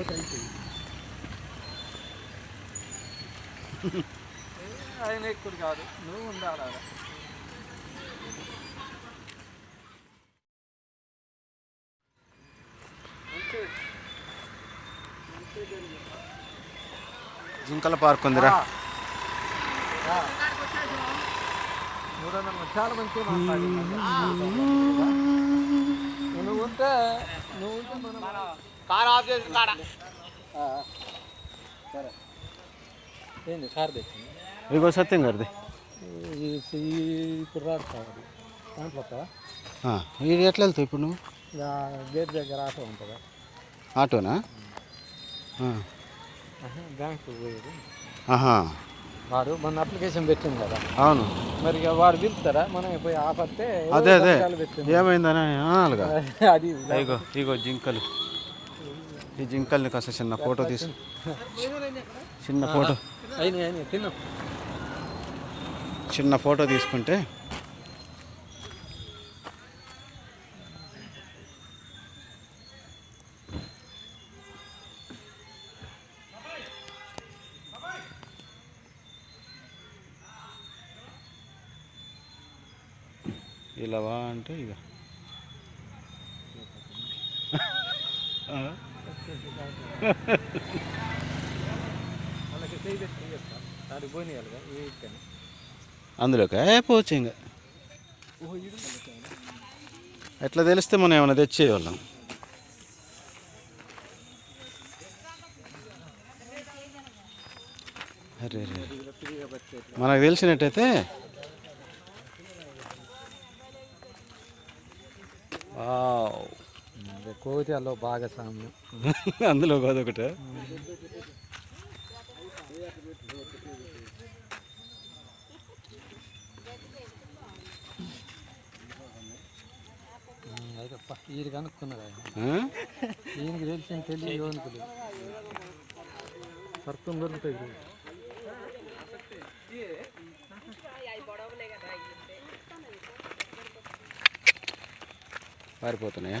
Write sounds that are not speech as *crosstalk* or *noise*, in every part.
*laughs* ఆయన ఎక్కుడు కాదు. నువ్వు ఉండాలి. జింకల పార్క్ ఉందిరా. చాలా మంచిగా నువ్వు ఉంటే నువ్వు ఉంటే మనం కార్ ఆఫ్ చేసి కాడ ఏంది కార్ తెచ్చింది? ఇగో సత్యం గారిది. ఇప్పుడు రాదు దాంట్లో వస్తావా? ఇది ఎట్లా వెళ్తావు ఇప్పుడు నువ్వు? గేట్ దగ్గర ఆటో ఉంటుందా. ఆటోనా? ఆ. బ్యాంకు పోయేది. ఆహా. వాడు మన అప్లికేషన్ పెట్టింది కదా. అవును. మరి వాడు పిలుస్తారా? మనం పోయి ఆపడితే అదే అదే. పెట్టింది. ఏమైందని *laughs* అది ఇగో ఇగో జింకలు. ఈ జింకల్ని కాస్త చిన్న ఫోటో తీసు. చిన్న ఫోటో. చిన్న ఫోటో తీసుకుంటే. ఇలా వా అంటే ఇక. *laughs* అందులోకి? పోవచ్చు ఇంకా. ఎట్లా తెలిస్తే మనం ఏమైనా తెచ్చేవాళ్ళం అరే. మనకు తెలిసినట్టయితే వావ్. కోతిలో బాగా సామ్యం *laughs* అందులో అదొకటి. అయితే ఈయన ఆయన ఆ? ఈయనకి తెలిసిన తెలియ యోనికులు సర్పం దొరుకుతాయి పారిపోతున్నాయా?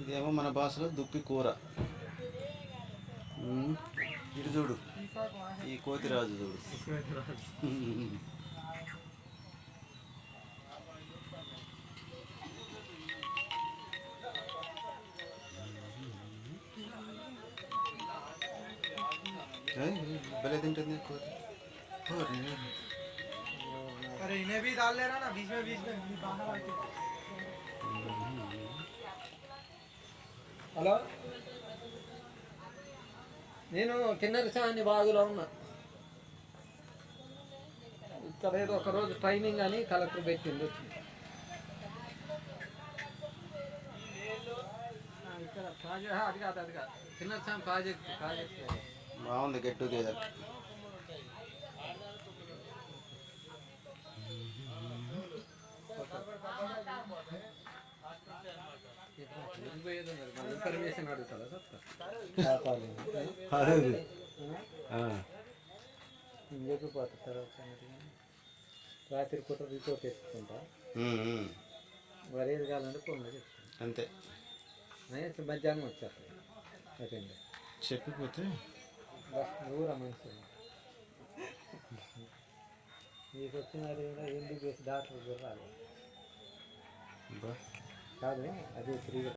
ఇదేమో మన భాషలో దుప్పి కూర. ఇటు చూడు. ఈ కోతిరాజు చూడు. ఉమ్. ఏయ్, భలే తింటుంది కోతి ఓరే. अरे इन्हें भी डाल ले रहा ना बीच में बीच में बाहर आके హలో నేను కిన్నెర సాని బాగులో ఉన్నా ఇక్కడ ఏదో ఒక రోజు ట్రైనింగ్ అని కలెక్టర్ పెట్టింది వచ్చి ఆ, ఇక్కడ ప్రాజెక్ట్ అది కాదు అది కాదు కిన్నెర సాని ప్రాజెక్ట్ ప్రాజెక్ట్ బాగుంది గెట్ టుగెదర్ ఇన్ఫర్మేషన్ అడుగుతారా సార్ తర్వాత రాత్రి పూట రిపోర్ట్ తెచ్చుకుంటా వరేది ఏది కావాలంటే ఫోన్ చెప్తాను అంతే మధ్యాహ్నం వచ్చేస్తాను అటెండ్ చెప్పిపోతే నువ్వు రమ్మని నీకు వచ్చిన ఎందుకు డాక్టర్ బా కాదు అది ఫ్రీగా